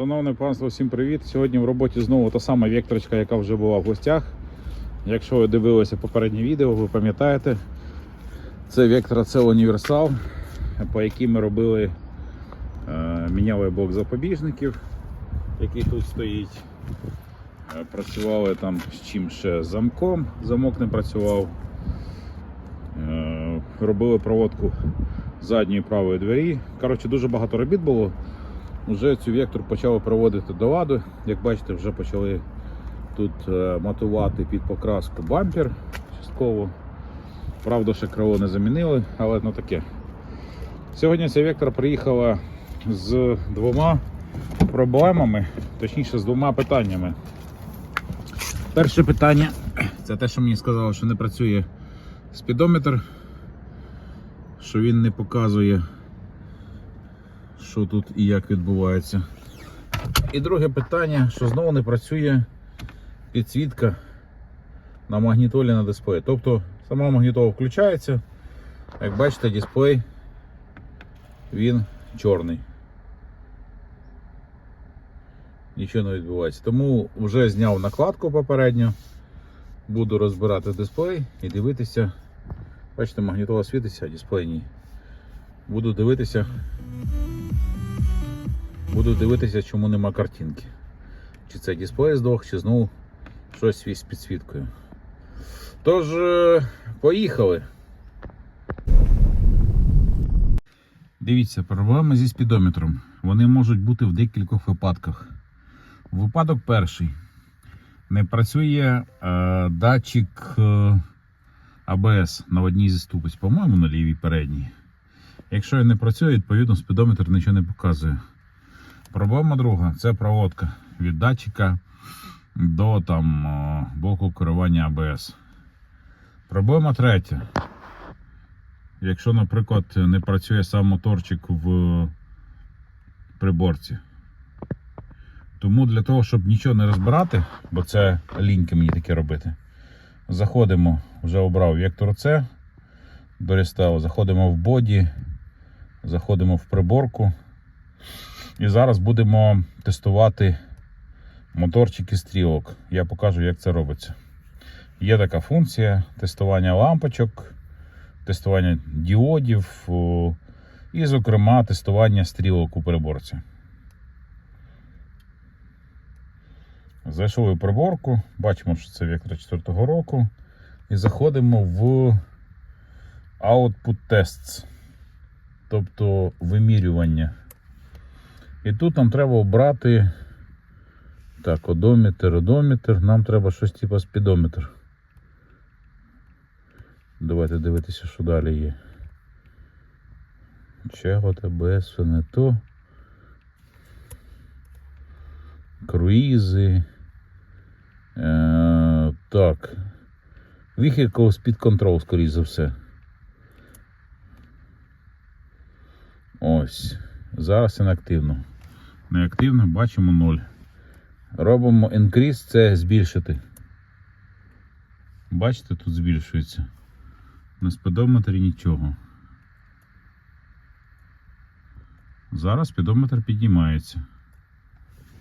Шановне панство, всім привіт! Сьогодні в роботі знову та сама векторочка, яка вже була в гостях. Якщо ви дивилися попереднє відео, ви пам'ятаєте, це вектора це універсал, по якій ми робили, е, міняли блок запобіжників, який тут стоїть. Е, Працювали там з чим ще замком, замок не працював. Е, Робили проводку задньої правої двері. Коротше, дуже багато робіт було. Вже цю вектор почали проводити до ладу. Як бачите, вже почали тут е, матувати під покраску бампер частково. Правда, ще крило не замінили, але ну таке. Сьогодні ця вектор приїхала з двома проблемами, точніше з двома питаннями. Перше питання це те, що мені сказали, що не працює спідометр, що він не показує що тут і як відбувається. І друге питання, що знову не працює підсвітка на магнітолі на дисплеї. Тобто сама магнітола включається, як бачите, дисплей він чорний. Нічого не відбувається. Тому вже зняв накладку попередньо. Буду розбирати дисплей і дивитися. Бачите, магнітола світиться, а дисплей ні. Буду дивитися, Буду дивитися, чому нема картинки. Чи це дисплей здох, чи знову щось з підсвіткою. Тож, е, поїхали. Дивіться, проблеми зі спідометром. Вони можуть бути в декількох випадках. Випадок перший. Не працює е, датчик е, АБС на одній зі ступиць, по-моєму, на лівій передній. Якщо він не працює, відповідно спідометр нічого не показує. Проблема друга це проводка від датчика до там о, блоку керування АБС. Проблема третя. Якщо, наприклад, не працює сам моторчик в приборці. Тому для того, щоб нічого не розбирати, бо це ліньки мені таке робити, заходимо, вже обрав вектор С до рестайлу, заходимо в боді, заходимо в приборку. І зараз будемо тестувати моторчики стрілок. Я покажу, як це робиться. Є така функція тестування лампочок, тестування діодів і, зокрема, тестування стрілок у приборці. Зайшли в приборку, бачимо, що це вектор 4-го року. І заходимо в Output Tests, тобто вимірювання. І тут нам треба обрати так, одометр, одометр, нам треба щось типу спідометр. Давайте дивитися, що далі є. Чего ТБС, все не то. Круїзи. Е, так. Vehicle Speed Control, скоріш за все. Ось. Зараз інактивно. Неактивно бачимо 0. Робимо increase, це збільшити. Бачите, тут збільшується. На спідометрі нічого. Зараз спідометр піднімається.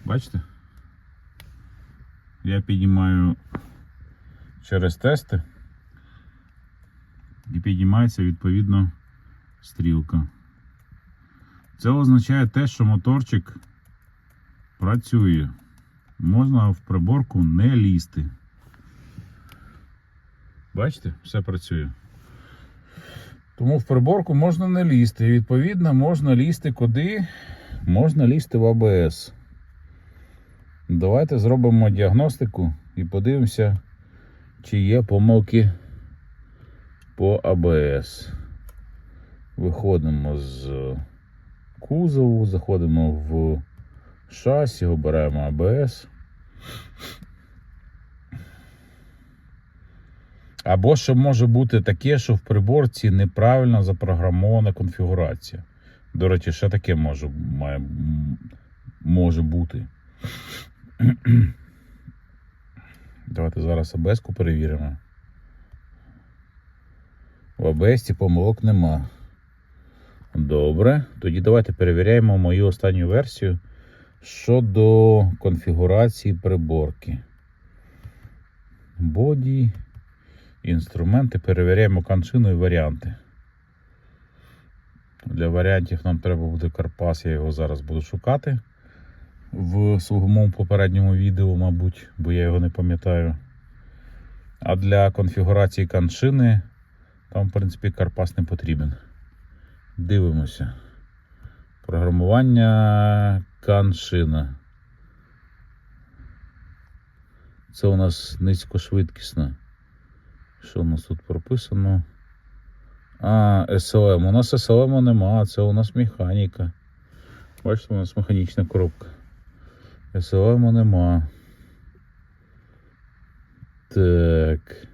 Бачите? Я піднімаю через тести і піднімається відповідно стрілка. Це означає те, що моторчик працює. Можна в приборку не лізти. Бачите, все працює. Тому в приборку можна не лізти. І відповідно можна лізти куди? Можна лізти в АБС. Давайте зробимо діагностику і подивимося, чи є помилки по АБС. Виходимо з кузову, заходимо в шасі, обираємо АБС. Або ще може бути таке, що в приборці неправильно запрограмована конфігурація. До речі, ще таке може, має, може бути. Давайте зараз АБС-ку перевіримо. В АБС помилок нема. Добре. Тоді давайте перевіряємо мою останню версію Щодо конфігурації приборки. Боді, інструменти, перевіряємо коншину і варіанти. Для варіантів нам треба буде Карпас, я його зараз буду шукати в своєму попередньому відео, мабуть, бо я його не пам'ятаю. А для конфігурації каншини там, в принципі, Карпас не потрібен. Дивимося. Програмування каншина. Це у нас низькошвидкісна. Що у нас тут прописано? А, SLM. У нас SLM нема, це у нас механіка. Бачите, у нас механічна коробка. SLM нема. Так.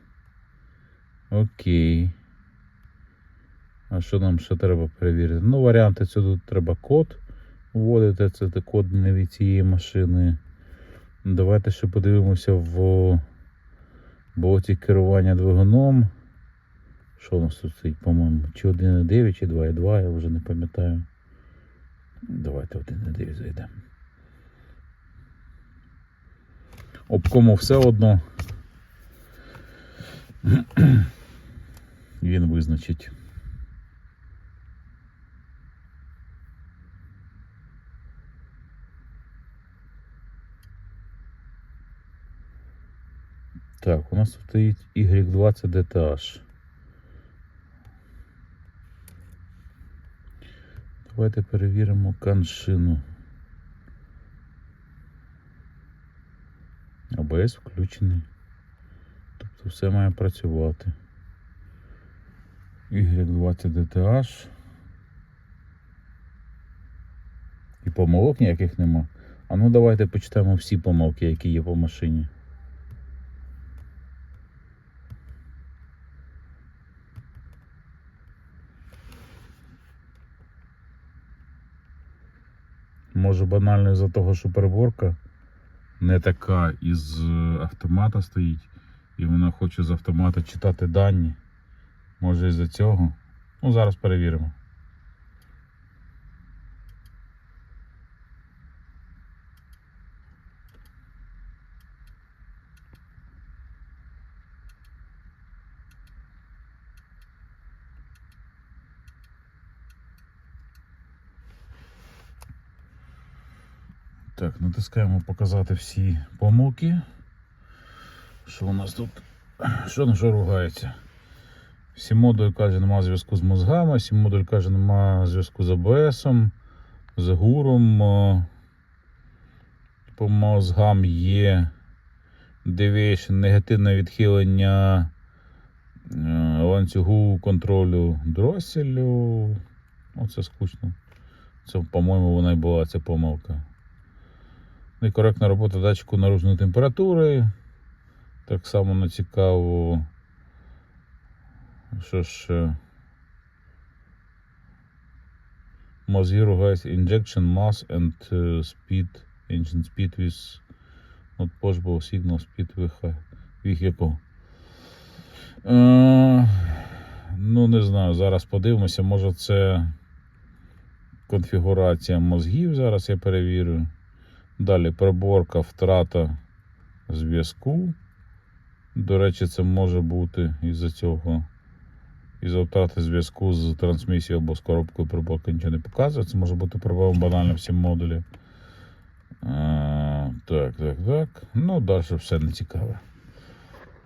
Окей. А що нам ще треба перевірити? Ну, варіанти це тут треба код вводити. Це код не від цієї машини. Давайте ще подивимося в блоці керування двигуном. Що у нас тут стоїть, по-моєму? Чи 1.9, чи 2.2, я вже не пам'ятаю. Давайте 1.9 зайдемо. Обкому все одно. Він визначить. Так, у нас тут стоїть Y20 DTH. Давайте перевіримо каншину. АБС включений. Тобто все має працювати. Y20 DTH. І помилок ніяких нема. А ну давайте почитаємо всі помилки, які є по машині. Може банально із-за того, що переборка не така із е, автомата стоїть, і вона хоче з автомата читати дані. Може із-за цього. Ну, зараз перевіримо. Так, натискаємо показати всі помилки. Що у нас тут? Що на що ругається? Всі модуль каже, нема зв'язку з мозгами, всі модуль каже, нема зв'язку з АБС, з гуром. По мозгам є deviation, негативне відхилення е, ланцюгу контролю дроселю. Оце скучно. Це, по-моєму, вона й була ця помилка. Некоректна робота датчику наружної температури. Так само не цікаво. Що ж. е, Mozilla rugaється injection mass and uh, speed engine speed with not possible signal speed vehicle. Е, ну, не знаю, зараз подивимося, може це конфігурація мозгів. Зараз я перевірю. Далі приборка, втрата зв'язку. До речі, це може бути із-за цього. Із-за втрати зв'язку з трансмісією або з коробкою приборка нічого не показує. Це може бути проблема банально в цьому модулі. Так, так, так. Ну, далі все не цікаве.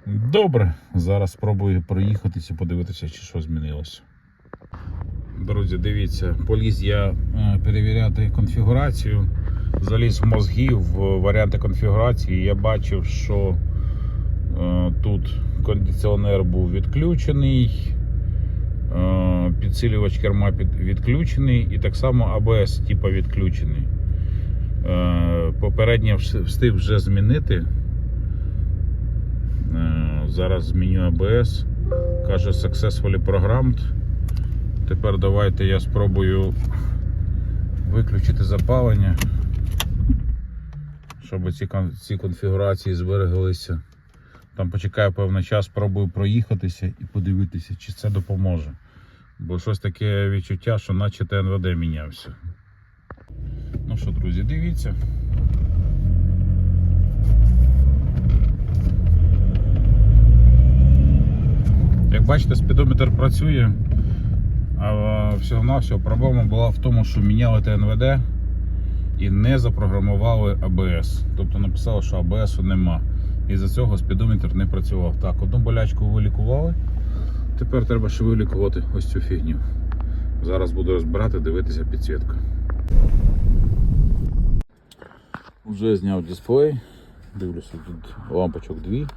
Добре, зараз спробую проїхатися, подивитися, чи що змінилося. Друзі, дивіться, поліз я е, перевіряти конфігурацію. Заліз в мозги в варіанти конфігурації. Я бачив, що е, тут кондиціонер був відключений, е, підсилювач керма відключений і так само АБС типу, відключений. Е, попереднє встиг вже змінити. Зараз зміню АБС. Каже Successfully Programmed. Тепер давайте я спробую виключити запалення, щоб ці ці конфігурації збереглися. Там почекаю певний час, спробую проїхатися і подивитися, чи це допоможе. Бо щось таке відчуття, що наче ТНВД мінявся. Ну що, друзі, дивіться. Як бачите, спідометр працює, а всього-навсього проблема була в тому, що міняли ТНВД і не запрограмували АБС. Тобто написали, що АБС нема. І за цього спідометр не працював. Так, одну болячку вилікували. Тепер треба ще вилікувати ось цю фігню. Зараз буду розбирати, дивитися підсвітку. Вже зняв дисплей. Дивлюся, тут лампочок дві.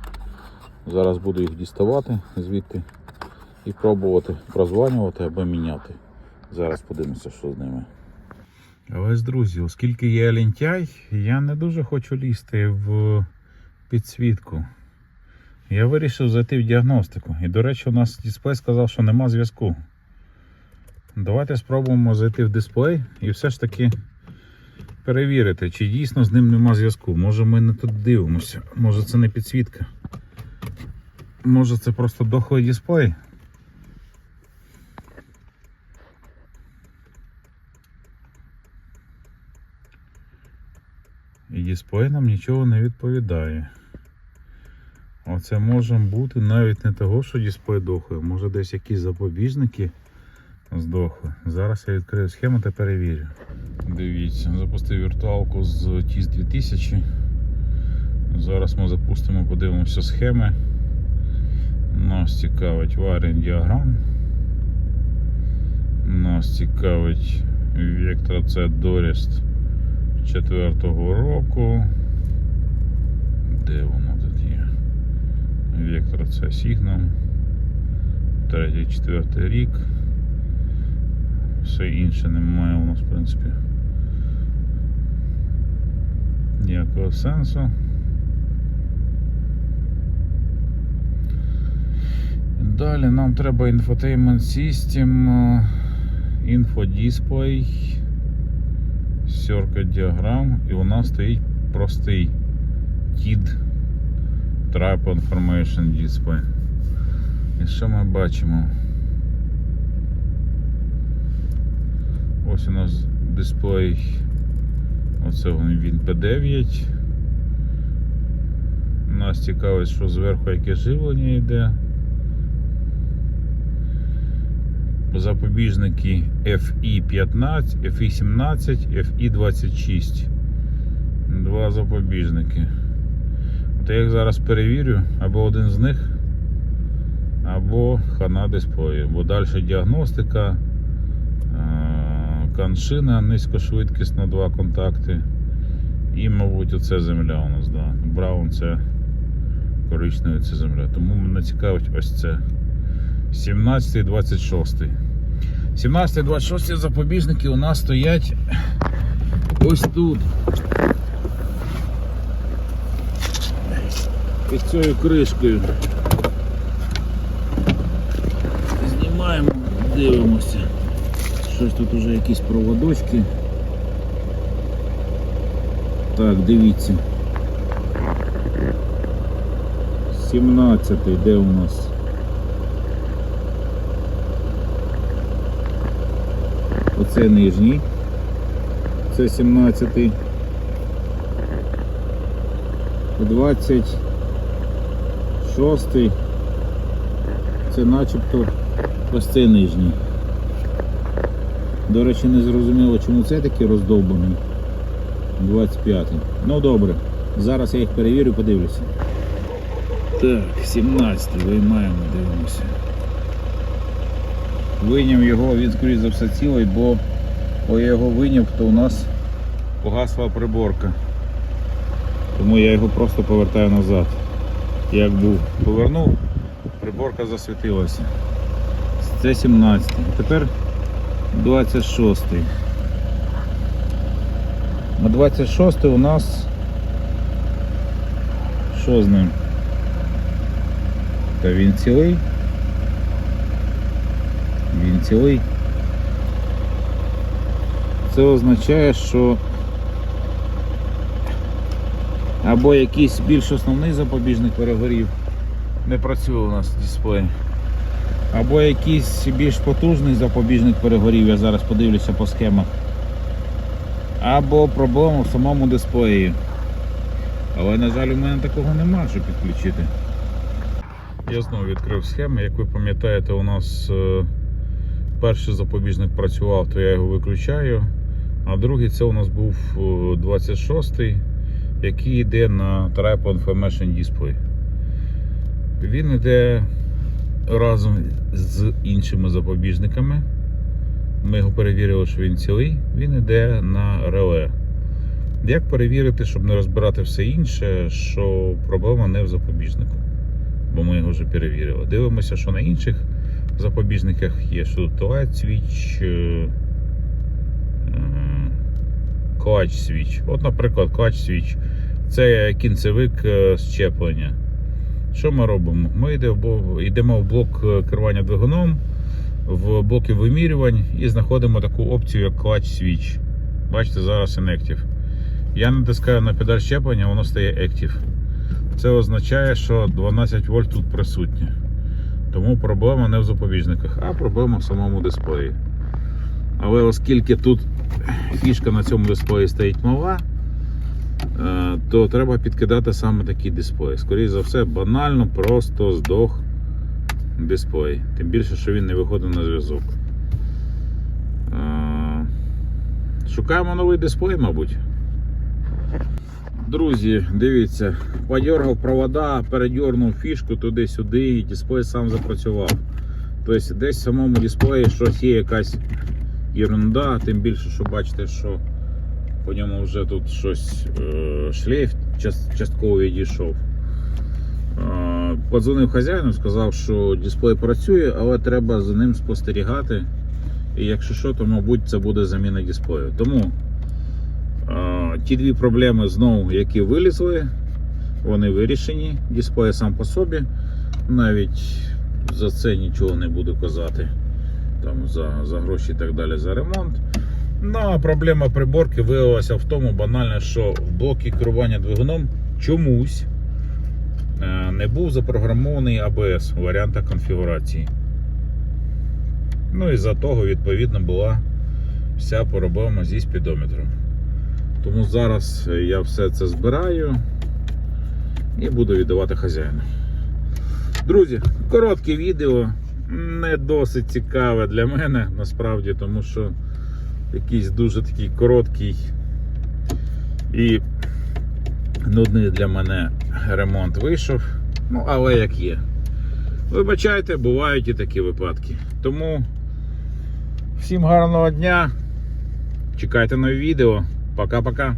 Зараз буду їх діставати звідти і пробувати прозванювати або міняти. Зараз подивимося, що з ними. Ось, друзі, оскільки я лінтяй, я не дуже хочу лізти в підсвітку. Я вирішив зайти в діагностику. І, до речі, у нас дисплей сказав, що нема зв'язку. Давайте спробуємо зайти в дисплей і все ж таки перевірити, чи дійсно з ним нема зв'язку. Може ми не тут дивимося, може це не підсвітка. Може це просто дохлий дисплей. І дисплей нам нічого не відповідає. Оце може бути навіть не того, що дисплей дохлий, може десь якісь запобіжники здохли. Зараз я відкрию схему та перевірю. Дивіться, запустив віртуалку з TIS 2000. Зараз ми запустимо, подивимося схеми. Нас цікавить варіант діаграм. Нас цікавить вектор це Доріст четвертого року. Де воно тут є? Вектор це. Третій, четвертий рік. Все інше немає у нас, в принципі. Ніякого сенсу. Далі нам треба Infotainment System, е, Infodisplay, діаграм, і у нас стоїть простий TID Type Information Display. І що ми бачимо? Ось у нас дисплей. Оце він P9. Нас цікавить, що зверху яке живлення йде. Запобіжники FI15, FI17, FI26. Два запобіжники. От я їх зараз перевірю, або один з них, або хана дисплею. Бо далі діагностика, е, каншина низькошвидкісна, два контакти. І, мабуть, оце земля у нас, да. Браун це коричневий це земля. Тому мене цікавить ось це. 17 і 26. 17-26 запобіжники у нас стоять ось тут. Під цією кришкою. Знімаємо, дивимося. Щось тут уже якісь проводочки. Так, дивіться. 17 де у нас? Оце нижній. Це 17. 26. Це начебто ось цей нижній. До речі, не зрозуміло, чому це такий роздовбаний. 25. Ну добре. Зараз я їх перевірю, подивлюся. Так, 17 виймаємо, дивимося. Вийняв його, він скоріш за все цілий, бо бо я його вийняв, то у нас погасла приборка. Тому я його просто повертаю назад. Як був повернув, приборка засвітилася. Це 17. Тепер 26. На 26 у нас що з ним? Та він цілий. Він цілий. Це означає, що або якийсь більш основний запобіжник перегорів, не працює у нас дисплей. Або якийсь більш потужний запобіжник перегорів, я зараз подивлюся по схемах. Або проблема в самому дисплеї. Але, на жаль, у мене такого нема, щоб підключити. Я знову відкрив схеми. Як ви пам'ятаєте, у нас е, перший запобіжник працював, то я його виключаю. А другий це у нас був е, 26-й, який йде на Triple Information Display. Він йде разом з іншими запобіжниками. Ми його перевірили, що він цілий. Він йде на реле. Як перевірити, щоб не розбирати все інше, що проблема не в запобіжнику? Бо ми його вже перевірили. Дивимося, що на інших запобіжниках є, що тут switch, е, е, clutch switch. От, наприклад, clutch switch. Це кінцевик е, щеплення. Що ми робимо? Ми в йдемо в блок керування двигуном, в блоки вимірювань і знаходимо таку опцію, як clutch switch. Бачите, зараз inactive. Я натискаю на педаль щеплення, воно стає Active. Це означає, що 12 вольт тут присутнє. Тому проблема не в запобіжниках, а проблема в самому дисплеї. Але оскільки тут фішка на цьому дисплеї стоїть мала, е, то треба підкидати саме такий дисплей. Скоріше за все, банально просто здох дисплей. Тим більше, що він не виходить на зв'язок. Е, Шукаємо новий дисплей, мабуть. Друзі, дивіться, подергав провода, передернув фішку туди-сюди, і дисплей сам запрацював. Тобто десь в самому дисплеї щось є якась ерунда, тим більше, що бачите, що по ньому вже тут щось е, шлейф частково відійшов. Е, Подзвонив хазяїну, сказав, що дисплей працює, але треба за ним спостерігати. І якщо що, то мабуть це буде заміна дисплею. Тому ті дві проблеми знову, які вилізли, вони вирішені. Дисплей сам по собі. Навіть за це нічого не буду казати. Там за, за гроші і так далі за ремонт. Ну а проблема приборки виявилася в тому банально, що в блокі керування двигуном чомусь е, не був запрограмований ABS варіанта конфігурації. Ну і за того, відповідно, була вся проблема зі спідометром. Тому зараз я все це збираю і буду віддавати хазяїну. Друзі, коротке відео, не досить цікаве для мене, насправді, тому що якийсь дуже такий короткий і нудний для мене ремонт вийшов. Ну, але як є. Вибачайте, бувають і такі випадки. Тому всім гарного дня. Чекайте нові відео. Пока-пока.